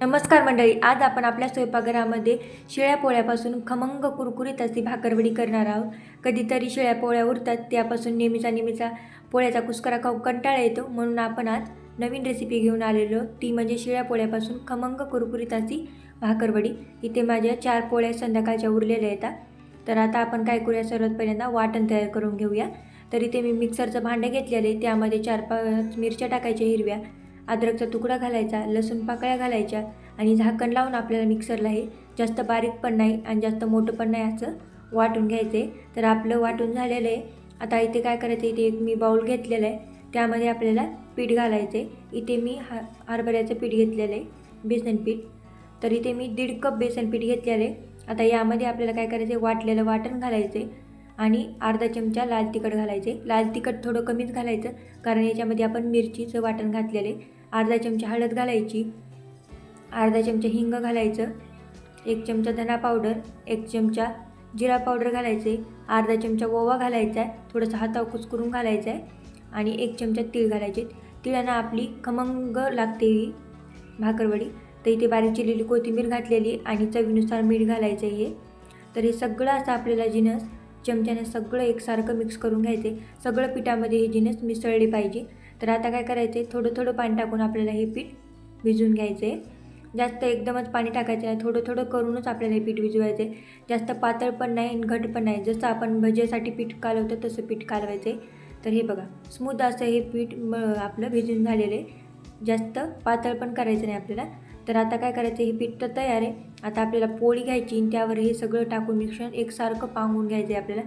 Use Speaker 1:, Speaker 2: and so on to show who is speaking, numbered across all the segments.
Speaker 1: नमस्कार मंडळी आज आपण आपल्या स्वयंपाकघरामध्ये शिळ्या पोळ्यापासून खमंग कुरकुरीत अशी भाकरवडी करणार आहोत. कधीतरी शिळ्या पोळ्या उरतात त्यापासून नेहमीचा नेहमीचा पोळ्याचा कुस्करा खाऊ कंटाळा येतो. म्हणून आपण आज नवीन रेसिपी घेऊन आलेलो ती म्हणजे शिळ्या पोळ्यापासून खमंग कुरकुरीत अशी भाकरवडी. इथे माझ्या चार पोळ्या संध्याकाळच्या उरलेल्या येतात तर आता आपण काय करूया? सर्वात पहिल्यांदा वाटण तयार करून घेऊया. तर इथे मी मिक्सरचं भांडं घेतलेलं आहे. त्यामध्ये चार पाच मिरच्या टाकायच्या हिरव्या. अद्रकचा तुकडा घालायचा लसूण पाकळ्या घालायच्या आणि झाकण लावून आपल्याला मिक्सरला हे जास्त बारीक पण नाही आणि जास्त मोठं पण नाही असं वाटून घ्यायचं. आहे तर आपलं वाटून झालेलं आहे. आता इथे काय करायचं इथे एक मी बाऊल घेतलेलं आहे. त्यामध्ये आपल्याला पीठ घालायचं. आहे इथे मी हा हरभऱ्याचं पीठ घेतलेलं आहे बेसन पीठ. तर इथे मी दीड कप बेसन पीठ घेतलेलं आहे. आता यामध्ये आपल्याला काय करायचं आहे वाटलेलं वाटण घालायचं आहे. आणि अर्धा चमचा लाल तिखट घालायचे. लाल तिखट थोडं कमीच घालायचं कारण याच्यामध्ये आपण मिरचीचं वाटण घातलेले अर्धा चमचा हळद घालायची. अर्धा चमचा हिंग घालायचं. एक चमचा धना पावडर एक चमचा जिरा पावडर घालायचे. अर्धा चमचा ओवा घालायचा आहे थोडंसं हातावर करून घालायचा आहे. आणि एक चमचा तीळ घालायचे. तिळानं आपली खमंग लागते ही भाकरवडी. तर इथे बारीक चिरलेली कोथिंबीर घातलेली आणि चवीनुसार मीठ घालायचं आहे हे. तर हे सगळं असं आपल्याला जिनस चमच्याने सगळं एकसारखं मिक्स करून घ्यायचे. सगळं पिठामध्ये हे जिनस मिसळले पाहिजे. तर आता काय करायचं आहे थोडं थोडं पाणी टाकून आपल्याला हे पीठ भिजवून घ्यायचं आहे जास्त एकदमच पाणी टाकायचं आहे थोडं थोडं करूनच आपल्याला हे पीठ भिजवायचे जास्त पातळ पण नाही आणि घट पण नाही. जसं आपण भजेसाठी पीठ कालवतो तसं पीठ कालवायचे आहे तर हे बघा स्मूथ असं हे पीठ आपलं भिजून झालेलं आहे. जास्त पातळ पण करायचं नाही आपल्याला. तर आता काय करायचं हे पीठ तर तयार आहे. आता आपल्याला पोळी घ्यायची आणि त्यावर हे सगळं टाकून मिश्रण एकसारखं पांगून घ्यायचं आहे आपल्याला.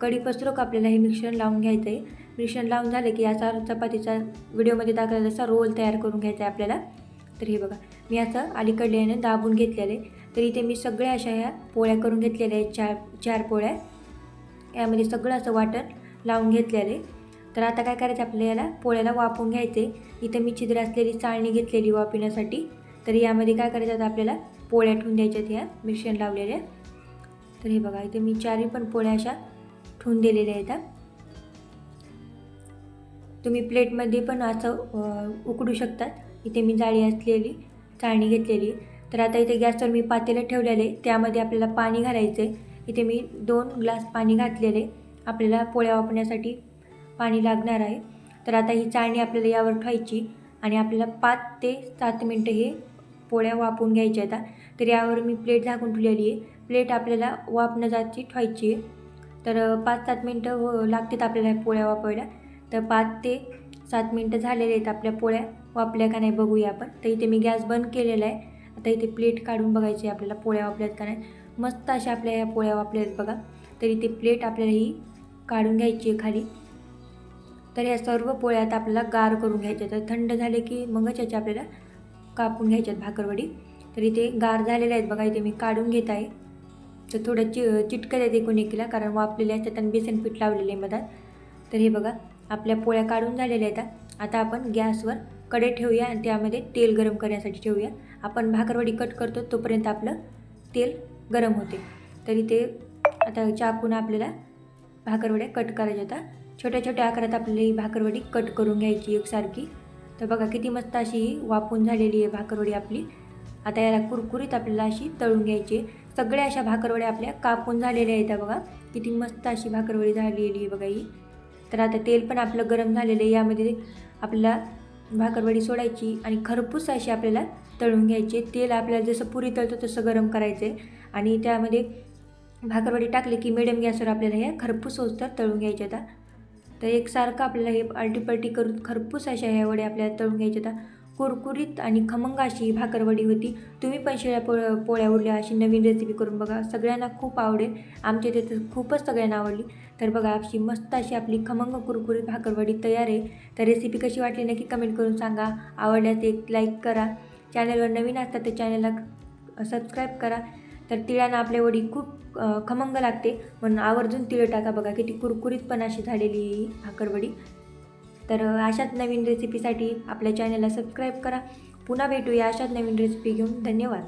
Speaker 1: कढी आपल्याला हे मिश्रण लावून घ्यायचं आहे मिश्रण लावून झालं की याचा चपातीचा व्हिडिओमध्ये दाखवला जसा रोल तयार करून घ्यायचा आहे आपल्याला. तर हे बघा मी असं अलीकडल्याने दाबून घेतलेलं. आहे तर इथे मी सगळ्या अशा ह्या पोळ्या करून घेतलेल्या आहेत चार चार पोळ्या. यामध्ये सगळं असं वाटण लावून घेतलेलं. आहे तर आता काय करायचं आपल्याला? पोळ्याला वाफवून घ्यायचे इथं मी छिद्र असलेली चाळणी घेतलेली वापिण्यासाठी तर यामध्ये काय करायचं आता आपल्याला पोळ्या ठेवून द्यायच्यात ह्या मिश्रण लावलेल्या. तर हे बघा इथे मी चारही पण पोळ्या अशा ठेवून दिलेल्या आहेत. तुम्ही प्लेटमध्ये पण असं उकडू शकतात. इथे मी जाळी असलेली चाळणी घेतलेली. तर आता इथे गॅसवर मी पातेलं ठेवलेले त्यामध्ये आपल्याला पाणी घालायचं आहे इथे मी दोन ग्लास पाणी घातलेले आपल्याला पोळ्या वापरण्यासाठी पाणी लागणार आहे. तर आता ही चाळणी आपल्याला यावर ठेवायची आणि आपल्याला पाच ते सात मिनटं हे पोळ्या वापून घ्यायच्या आता तर यावर मी प्लेट झाकून ठेवलेली आहे. प्लेट आपल्याला वापणं न जाती ठेवायची आहे. तर पाच सात मिनटं हो लागतात आपल्याला पोळ्या वापरायला. तर पाच ते सात मिनटं झालेले आहेत आपल्या पोळ्या. वापल्या का नाही बघूया आपण. तर इथे मी गॅस बंद केलेला आहे. आता इथे प्लेट काढून बघायची आहे आपल्याला पोळ्या वापल्यात का नाही. मस्त अशा आपल्या ह्या पोळ्या वापल्या आहेत बघा. तर इथे प्लेट आपल्याला ही काढून घ्यायची आहे खाली. तर या सर्व पोळ्या आता आपल्याला गार करून घ्यायच्या तर थंड झाले की मगच याची आपल्याला कापून घ्यायच्यात भाकरवडी. तर इथे गार झालेल्या आहेत बघा इथे मी काढून घेत आहे. तर थोडं चि चिटकत आहेत एकूण एकीला कारण वापलेले असतात आणि बेसन पीठ लावलेले आहे मधात तर हे बघा आपल्या पोळ्या काढून झालेल्या आहेत आता. आपण गॅसवर कडे ठेवूया आणि त्यामध्ये तेल गरम करण्यासाठी ठेवूया. आपण भाकरवडी कट करतो तोपर्यंत आपलं तेल गरम होते. तर इथे आता चाकून आपल्याला भाकरवड्या कट करायच्या होता छोट्या छोट्या आकारात आपल्याला ही भाकरवडी कट करून घ्यायची एकसारखी. तर बघा किती मस्त अशी ही वाफून झालेली आहे भाकरवडी आपली. आता याला कुरकुरीत आपल्याला अशी तळून घ्यायची सगळ्या अशा भाकरवड्या आपल्या कापून झालेल्या आहेत बघा. किती मस्त अशी भाकरवडी झालेली आहे बघा ही. तर आता तेल पण आपलं गरम झालेलं आहे. यामध्ये आपल्याला भाकरवडी सोडायची आणि खरपूस अशी आपल्याला तळून घ्यायची तेल आपल्याला जसं पुरी तळतो तसं गरम करायचं आहे. आणि त्यामध्ये भाकरवडी टाकली की मिडियम गॅसवर आपल्याला ह्या खरपूस होस्तर तळून घ्यायच्या आता तर एकसारखं आपल्याला हे अल्टीपल्टी करून खरपूस अशा ह्या वड्या आपल्याला तळून घ्यायच्या होत्या. कुरकुरीत आणि खमंग अशी ही भाकरवडी होती. तुम्ही पण शिळ्या पो पोळ्या उरल्या अशी नवीन रेसिपी करून बघा. सगळ्यांना खूप आवडेल. आमच्या इथे तर खूपच सगळ्यांना आवडली. तर बघा अशी मस्त अशी आपली खमंग कुरकुरीत भाकरवडी तयार आहे. तर रेसिपी कशी वाटली नक्की कमेंट करून सांगा. आवडल्यास एक लाईक करा. चॅनलवर नवीन असतात तर चॅनलला सबस्क्राईब करा. तर तिळानं आपल्या वडी खूप खमंग लागते. म्हणून आवर्जून तिळं टाका बघा किती कुरकुरीत अशी झालेली ही भाकरवडी तर अशाच नवीन रेसिपीसाठी आपल्या चॅनलला सबस्क्राईब करा. पुन्हा भेटूया अशाच नवीन रेसिपी घेऊन. धन्यवाद.